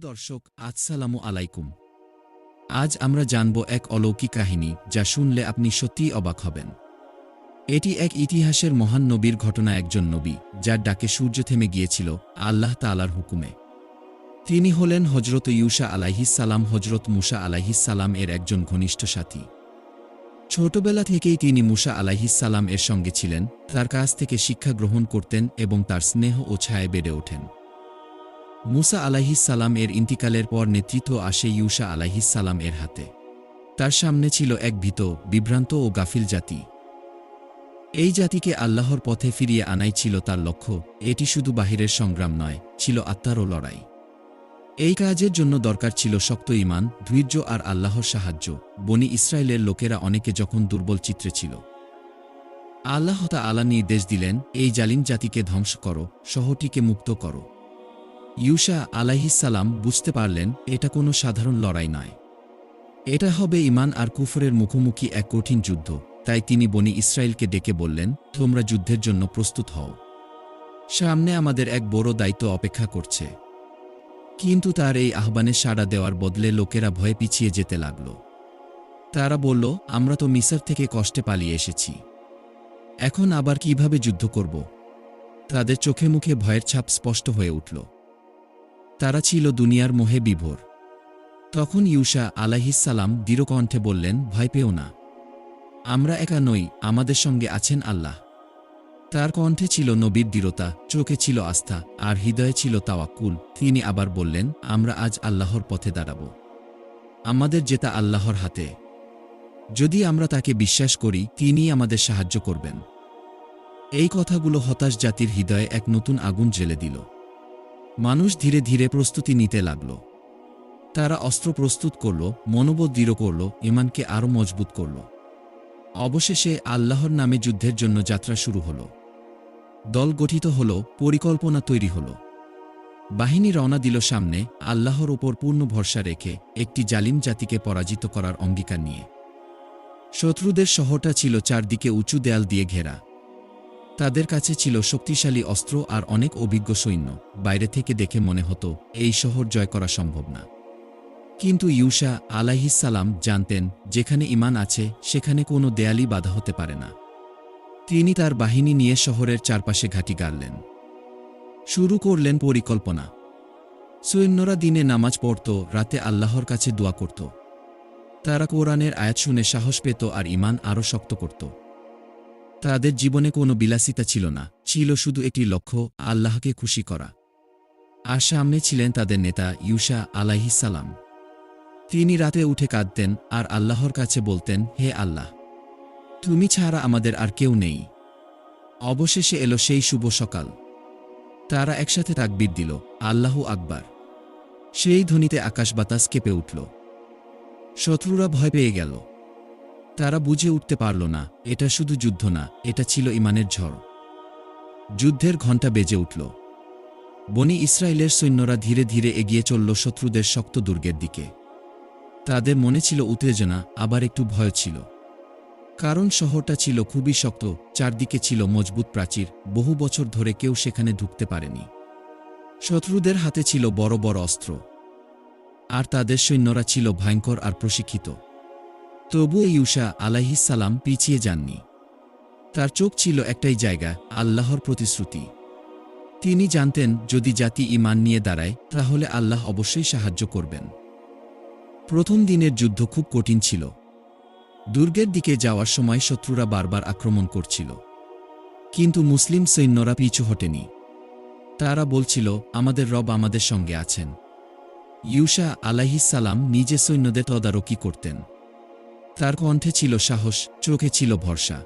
দর্শক, আসসালামু আলাইকুম। আজ আমরা জানব এক অলৌকিক কাহিনী, যা শুনলে আপনি সত্যিই অবাক হবেন। এটি এক ইতিহাসের মহান নবীর ঘটনা একজন নবী, যার ডাকে সূর্য থেমে গিয়েছিল, আল্লাহ তালার হুকুমে। তিনি হলেন হজরত ইউসা আলাইহিসাল্লাম হজরত মুসা আলাইহিসাল্লাম এর একজন ঘনিষ্ঠ সাথী। ছোটবেলা থেকেই তিনি মুসা আলাইহিসাল্লাম এর সঙ্গে ছিলেন, তার কাছ থেকে শিক্ষা গ্রহণ করতেন এবং তার স্নেহ ও ছায়ে বেড়ে ওঠেন। মুসা আলাইহিসাল্লাম এর ইন্তিকালের পর নেতৃত্ব আসে ইউসা আলাইহিসাল্লাম এর হাতে। তার সামনে ছিল এক ভীত, বিভ্রান্ত ও গাফিল জাতি। এই জাতিকে আল্লাহর পথে ফিরিয়ে আনাই ছিল তার লক্ষ্য, এটি শুধু বাহিরের সংগ্রাম নয়, ছিল আত্মারও লড়াই। এই কাজের জন্য দরকার ছিল শক্ত ইমান ধৈর্য আর আল্লাহর সাহায্য, বনি ইসরায়েলের লোকেরা অনেকে যখন দুর্বল চিত্রে ছিল। আল্লাহ তা আলা নির্দেশ দিলেন, এই জালিম জাতিকে ধ্বংস করো, শহরটিকে মুক্ত করো। ইউসা আলাইহিসাল্লাম বুঝতে পারলেন, এটা কোনো সাধারণ লড়াই নয়। এটা হবে ইমান আর কুফরের মুখোমুখি এক কঠিন যুদ্ধ, তাই তিনি বনি ইসরায়েলকে ডেকে বললেন, তোমরা যুদ্ধের জন্য প্রস্তুত হও। সামনে আমাদের এক বড় দায়িত্ব অপেক্ষা করছে। কিন্তু তার এই আহ্বানে সাড়া দেওয়ার বদলে লোকেরা ভয়ে পিছিয়ে যেতে লাগল। তারা বলল, আমরা তো মিসর থেকে কষ্টে পালিয়ে এসেছি। এখন আবার কীভাবে যুদ্ধ করব? তাদের চোখে মুখে ভয়ের ছাপ স্পষ্ট হয়ে উঠল। তারা ছিল দুনিয়ার মোহে বিভোর। তখন ইউসা আলাহিসাল্লাম দৃঢ়কণ্ঠে বললেন, ভয় পেও না। আমরা একা নই, আমাদের সঙ্গে আছেন আল্লাহ। তার কণ্ঠে ছিল নবীর দৃঢ়তা, চোখে ছিল আস্থা, আর হৃদয়ে ছিল তাওয়াক্কুল। তিনি আবার বললেন, আমরা আজ আল্লাহর পথে দাঁড়াব। আমাদের জেতা আল্লাহর হাতে। যদি আমরা তাকে বিশ্বাস করি তিনিই আমাদের সাহায্য করবেন। এই কথাগুলো হতাশ জাতির হৃদয়ে এক নতুন আগুন জ্বেলে দিল। মানুষ ধীরে ধীরে প্রস্তুতি নিতে লাগল। তারা অস্ত্র প্রস্তুত করল মনোবল দৃঢ় করল ইমানকে আরও মজবুত করল। অবশেষে আল্লাহর নামে যুদ্ধের জন্য যাত্রা শুরু হল। দল গঠিত হল, পরিকল্পনা তৈরি হল। বাহিনী রওনা দিল সামনে, আল্লাহর ওপর পূর্ণ ভরসা রেখে একটি জালিম জাতিকে পরাজিত করার অঙ্গীকার নিয়ে। শত্রুদের শহরটা ছিল চারদিকে উঁচু দেয়াল দিয়ে ঘেরা। তাদের কাছে ছিল শক্তিশালী অস্ত্র আর অনেক অভিজ্ঞ সৈন্য। বাইরে থেকে দেখে মনে হতো, এই শহর জয় করা সম্ভব না। কিন্তু ইউসা আলাইহিসাল্লাম জানতেন, যেখানে ইমান আছে, সেখানে কোনো দেয়ালই বাধা হতে পারে না। তিনি তার বাহিনী নিয়ে শহরের চারপাশে ঘাঁটি গাড়লেন। শুরু করলেন পরিকল্পনা। সৈন্যরা দিনে নামাজ পড়ত, রাতে আল্লাহর কাছে দোয়া করত। তারা কোরআনের আয়াত শুনে সাহস পেত আর ইমান আরও শক্ত করত। তাদের জীবনে কোনো বিলাসিতা ছিল না, ছিল শুধু একটি লক্ষ্য, আল্লাহকে খুশি করা। আর সামনে ছিলেন তাদের নেতা ইউসা আলাইহিসাল্লাম তিনি রাতে উঠে কাঁদতেন আর আল্লাহর কাছে বলতেন, হে আল্লাহ, তুমি ছাড়া আমাদের আর কেউ নেই। অবশেষে এলো সেই শুভ সকাল। তারা একসাথে তাকবির দিল, আল্লাহ আকবার। সেই ধ্বনিতে আকাশ বাতাস কেঁপে উঠল। শত্রুরা ভয় পেয়ে গেল। তারা বুঝে উঠতে পারল না, এটা শুধু যুদ্ধ না, এটা ছিল ইমানের ঝড়। যুদ্ধের ঘণ্টা বেজে উঠল। বনি ইসরায়েলের সৈন্যরা ধীরে ধীরে এগিয়ে চলল শত্রুদের শক্ত দুর্গের দিকে। তাদের মনে ছিল উত্তেজনা, আবার একটু ভয় ছিল। কারণ শহরটা ছিল খুবই শক্ত, চারদিকে ছিল মজবুত প্রাচীর, বহু বছর ধরে কেউ সেখানে ঢুকতে পারেনি। শত্রুদের হাতে ছিল বড় বড় অস্ত্র। আর তাদের সৈন্যরা ছিল ভয়ঙ্কর আর প্রশিক্ষিত। তবু ইউসা আলাইহিসাল্লাম পিছিয়ে যাননি। তার চোখ ছিল একটাই জায়গা, আল্লাহর প্রতিশ্রুতি। তিনি জানতেন, যদি জাতি ইমান নিয়ে দাঁড়ায়, তাহলে আল্লাহ অবশ্যই সাহায্য করবেন। প্রথম দিনের যুদ্ধ খুব কঠিন ছিল। দুর্গের দিকে যাওয়ার সময় শত্রুরা বারবার আক্রমণ করছিল। কিন্তু মুসলিম সৈন্যরা পিছু হটেনি। তারা বলছিল, আমাদের রব আমাদের সঙ্গে আছেন। ইউসা আলাইহিসাল্লাম নিজে সৈন্যদের তদারকি করতেন। তার কণ্ঠে ছিল সাহস, চোখে ছিল ভরসা।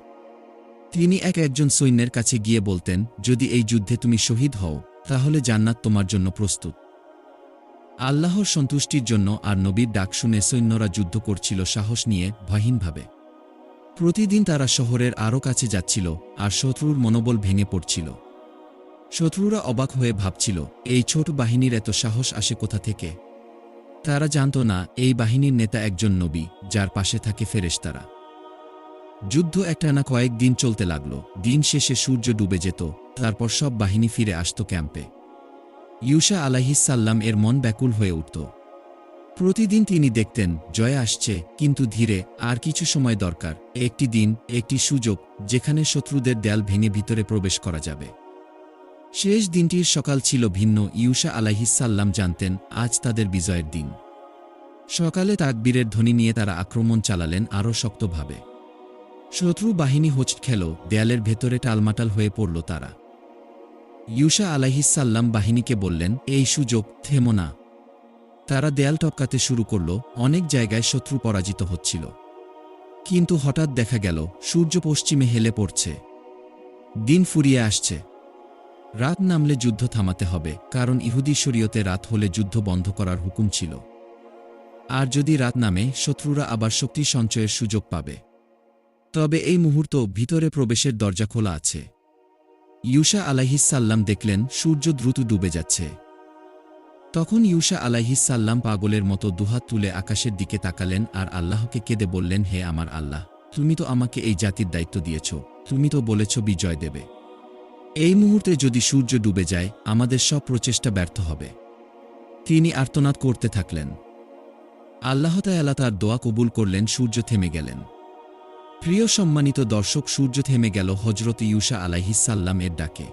তিনি এক একজন সৈন্যের কাছে গিয়ে বলতেন, যদি এই যুদ্ধে তুমি শহীদ হও, তাহলে জান্নাত তোমার জন্য প্রস্তুত। আল্লাহর সন্তুষ্টির জন্য আর নবীর ডাক শুনে সৈন্যরা যুদ্ধ করছিল সাহস নিয়ে, ভয়হীনভাবে। প্রতিদিন তারা শহরের আরও কাছে যাচ্ছিল, আর শত্রুর মনোবল ভেঙে পড়ছিল। শত্রুরা অবাক হয়ে ভাবছিল, এই ছোট বাহিনীর এত সাহস আসে কোথা থেকে? তারা জানত না, এই বাহিনীর নেতা একজন নবী, যার পাশে থাকে ফেরেশতারা। যুদ্ধ একটানা কয়েকদিন চলতে লাগল। দিন শেষে সূর্য ডুবে যেত, তারপর সব বাহিনী ফিরে আসত ক্যাম্পে। ইউসা আলাহিসাল্লাম এর মন ব্যাকুল হয়ে উঠত। প্রতিদিন তিনি দেখতেন, জয় আসছে, কিন্তু ধীরে, আর কিছু সময় দরকার, একটি দিন, একটি সুযোগ, যেখানে শত্রুদের দেয়াল ভেঙে ভিতরে প্রবেশ করা যাবে। শেষ দিনটির সকাল ছিল ভিন্ন। ইউসা আলাহিসাল্লাম জানতেন, আজ তাদের বিজয়ের দিন। সকালে তাকবীরের ধ্বনি নিয়ে তারা আক্রমণ চালালেন আরও শক্তভাবে। শত্রু বাহিনী হোঁচ খেল, দেয়ালের ভেতরে টালমাটাল হয়ে পড়ল তারা। ইউসা আলাহিসাল্লাম বাহিনীকে বললেন, এই সুযোগ, থেমো না। তারা দেয়াল টপকাতে শুরু করল, অনেক জায়গায় শত্রু পরাজিত হচ্ছিল। কিন্তু হঠাৎ দেখা গেল, সূর্য পশ্চিমে হেলে পড়ছে। দিন ফুরিয়ে আসছে। রাত নামলে যুদ্ধ থামাতে হবে, কারণ ইহুদি শরীয়তে রাত হলে যুদ্ধ বন্ধ করার হুকুম ছিল। আর যদি রাত নামে, শত্রুরা আবার শক্তি সঞ্চয়ের সুযোগ পাবে। তবে এই মুহূর্ত ভিতরে প্রবেশের দরজা খোলা আছে। ইউসা আলাহিসাল্লাম দেখলেন, সূর্য দ্রুত ডুবে যাচ্ছে। তখন ইউসা আলাহিসাল্লাম পাগলের মতো দুহাত তুলে আকাশের দিকে তাকালেন আর আল্লাহকে কেঁদে বললেন, হে আমার আল্লাহ, তুমি তো আমাকে এই জাতির দায়িত্ব দিয়েছ। তুমি তো বলেছ বিজয় দেবে। এই মুহূর্তে যদি সূর্য ডুবে যায়, আমাদের সব প্রচেষ্টা ব্যর্থ হবে। তিনি আর্তনাদ করতে থাকলেন। আল্লাহ তায়ালা তার দোয়া কবুল করলেন, সূর্য থেমে গেলেন। প্রিয় সম্মানিত দর্শক, সূর্য থেমে গেল হজরত ইউসা আলাহিসাল্লাম এর ডাকে।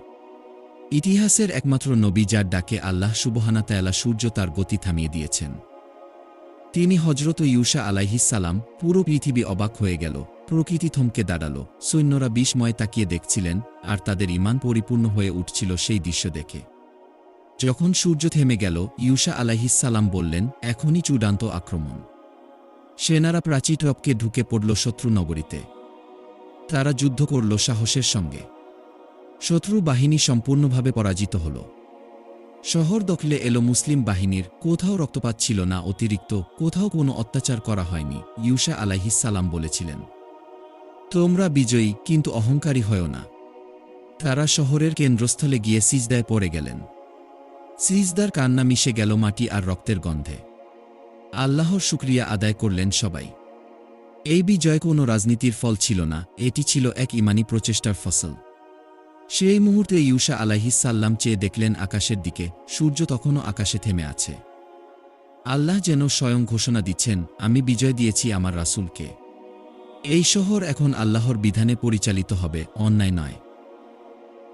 ইতিহাসের একমাত্র নবী যার ডাকে আল্লাহ সুবহানা তায়ালা সূর্য তার গতি থামিয়ে দিয়েছেন। তিনি হজরত ইউসা আলাইহিসাল্লাম পুরো পৃথিবী অবাক হয়ে গেল, প্রকৃতি থমকে দাঁড়াল, সৈন্যরা বিস্ময়ে তাকিয়ে দেখছিলেন, আর তাদের ইমান পরিপূর্ণ হয়ে উঠছিল সেই দৃশ্য দেখে। যখন সূর্য থেমে গেল ইউসা আলাইহিসাল্লাম বললেন, এখনই চূড়ান্ত আক্রমণ। সেনারা প্রাচীর টপকে ঢুকে পড়ল শত্রু নগরীতে। তারা যুদ্ধ করল সাহসের সঙ্গে। শত্রু বাহিনী সম্পূর্ণভাবে পরাজিত হল। শহর দখলে এলো মুসলিম বাহিনীর, কোথাও রক্তপাত ছিল না, অতিরিক্ত কোথাও কোনো অত্যাচার করা হয়নি, ইউসা আলাইহিসাল্লাম বলেছিলেন। তোমরা বিজয়ী, কিন্তু অহংকারী হয় না। তারা শহরের কেন্দ্রস্থলে গিয়ে সিজদায় পড়ে গেলেন। সিজদার কান্না মিশে গেল মাটি আর রক্তের গন্ধে। আল্লাহর শুক্রিয়া আদায় করলেন সবাই। এই বিজয় কোনো রাজনীতির ফল ছিল না, এটি ছিল এক ইমানি প্রচেষ্টার ফসল। সেই মুহূর্তে ইউসা আলাহিসাল্লাম চেয়ে দেখলেন আকাশের দিকে, সূর্য তখনও আকাশে থেমে আছে। আল্লাহ যেন স্বয়ং ঘোষণা দিচ্ছেন, আমি বিজয় দিয়েছি আমার রাসূলকে। এই শহর এখন আল্লাহর বিধানে পরিচালিত হবে, অন্যায় নয়।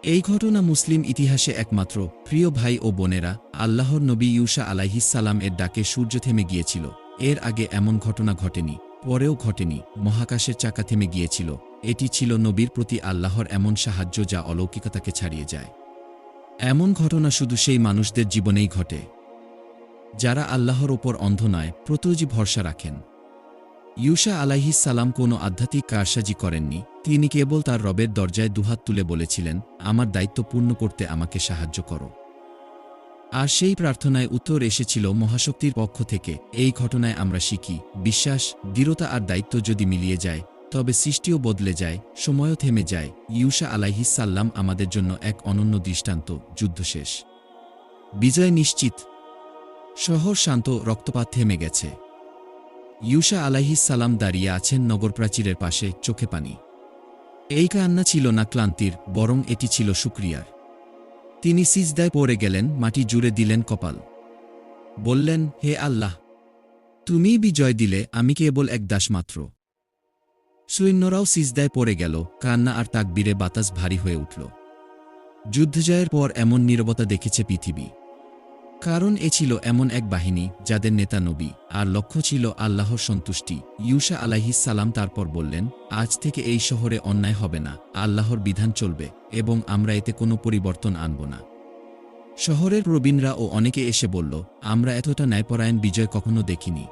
এই ঘটনা মুসলিম ইতিহাসে একমাত্র, প্রিয় ভাই ও বোনেরা, আল্লাহর নবী ইউসা আলাইহিসাল্লাম এর ডাকে সূর্য থেমে গিয়েছিল। এর আগে এমন ঘটনা ঘটেনি। পরেও ঘটেনি মহাকাশের চাকা থেমে গিয়েছিল। এটি ছিল নবীর প্রতি আল্লাহর এমন সাহায্য যা অলৌকিকতাকে ছাড়িয়ে যায়। এমন ঘটনা শুধু সেই মানুষদের জীবনেই ঘটে, যারা আল্লাহর ওপর অন্ধ নয় প্রতজি ভরসা রাখেন। ইউসা আলাইহিস সালাম কোনো আধ্যাত্মিক কারসাজি করেননি। তিনি কেবল তার রবের দরজায় দুহাত তুলে বলেছিলেন, আমার দায়িত্ব পূর্ণ করতে আমাকে সাহায্য করো। আর সেই প্রার্থনায় উত্তর এসেছিল মহাশক্তির পক্ষ থেকে। এই ঘটনায় আমরা শিখি, বিশ্বাস, দৃঢ়তা আর দায়িত্ব যদি মিলিয়ে যায়, তবে সৃষ্টিও বদলে যায়, সময়ও থেমে যায়। ইউসা আলাইহিসাল্লাম আমাদের জন্য এক অনন্য দৃষ্টান্ত, যুদ্ধ শেষ। বিজয় নিশ্চিত। শহর শান্ত, রক্তপাত থেমে গেছে। ইউসা আলাইহিসাল্লাম দাঁড়িয়ে আছেন নগর প্রাচীরের পাশে, চোখে পানি। এই কান্না ছিল না ক্লান্তির, বরং এটি ছিল সুক্রিয়ার। তিনি সিজদায় পড়ে গেলেন, মাটি জুড়ে দিলেন কপাল। বললেন, হে আল্লাহ, তুমি বিজয় দিলে, আমি কেবল এক দাস মাত্র। সৈন্যরাও সিজদায় পড়ে গেল, কান্না আর তাকবীরে বাতাস ভারী হয়ে উঠল। যুদ্ধজয়ের পর এমন নিরবতা দেখেছে পৃথিবী। কারণ এ ছিল এমন এক বাহিনী যাদের নেতা নবী আর লক্ষ্য ছিল আল্লাহর সন্তুষ্টি। ইউসা সালাম তারপর বললেন, আজ থেকে এই শহরে অন্যায় হবে না, আল্লাহর বিধান চলবে এবং আমরা এতে কোনো পরিবর্তন আনব না। শহরের প্রবীণরা ও অনেকে এসে বলল, আমরা এতটা ন্যায়পরায়ণ বিজয় কখনো দেখিনি।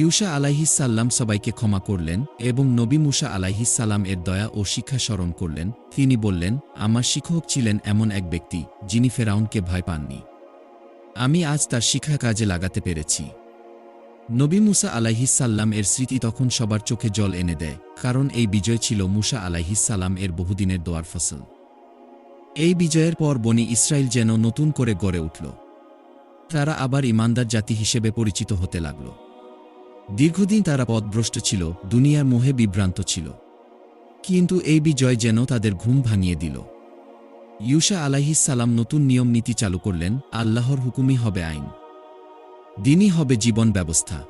ইউসা আলাইহিসাল্লাম সবাইকে ক্ষমা করলেন এবং নবী মুসা আলাইহিসাল্লাম এর দয়া ও শিক্ষা স্মরণ করলেন। তিনি বললেন, আমার শিক্ষক ছিলেন এমন এক ব্যক্তি যিনি ফেরাউনকে ভয় পাননি। আমি আজ তার শিক্ষা কাজে লাগাতে পেরেছি। নবী মুসা আলাইহিসাল্লাম এর স্মৃতি তখন সবার চোখে জল এনে দেয়, কারণ এই বিজয় ছিল মুসা আলাইহিসাল্লাম এর বহুদিনের দোয়ার ফসল। এই বিজয়ের পর বনি ইসরায়েল যেন নতুন করে গড়ে উঠল। তারা আবার ইমানদার জাতি হিসেবে পরিচিত হতে লাগল। দীর্ঘদিন তারা পথভ্রষ্ট ছিল, দুনিয়ার মোহে বিভ্রান্ত ছিল। কিন্তু এই বিজয় যেন তাদের ঘুম ভাঙিয়ে দিল। ইউসা আলাইহিসাল্লাম নতুন নিয়ম নীতি চালু করলেন, আল্লাহর হুকুমই হবে আইন। দিনই হবে জীবন ব্যবস্থা।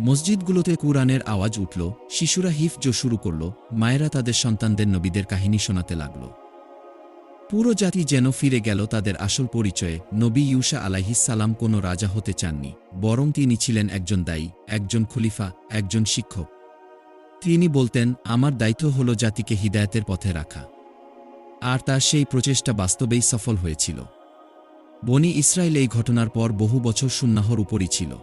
মসজিদগুলোতে কুরআনের আওয়াজ উঠল, শিশুরা হিফজ শুরু করল, মায়েরা তাদের সন্তানদের নবীদের কাহিনী শোনাতে লাগল। পুরো জাতি যেন ফিরে গেল তাদের আসল পরিচয়ে, নবী ইউসা আলাইহিসাল্লাম কোনো রাজা হতে চাননি, বরং তিনি ছিলেন একজন দায়ী, একজন খলিফা, একজন শিক্ষক। তিনি বলতেন, আমার দায়িত্ব হল জাতিকে হিদায়তের পথে রাখা। আর তার সেই প্রচেষ্টা বাস্তবেই সফল হয়েছিল। বনি ইসরায়েল এই ঘটনার পর বহু বছর সুন্নাহর উপরই ছিল।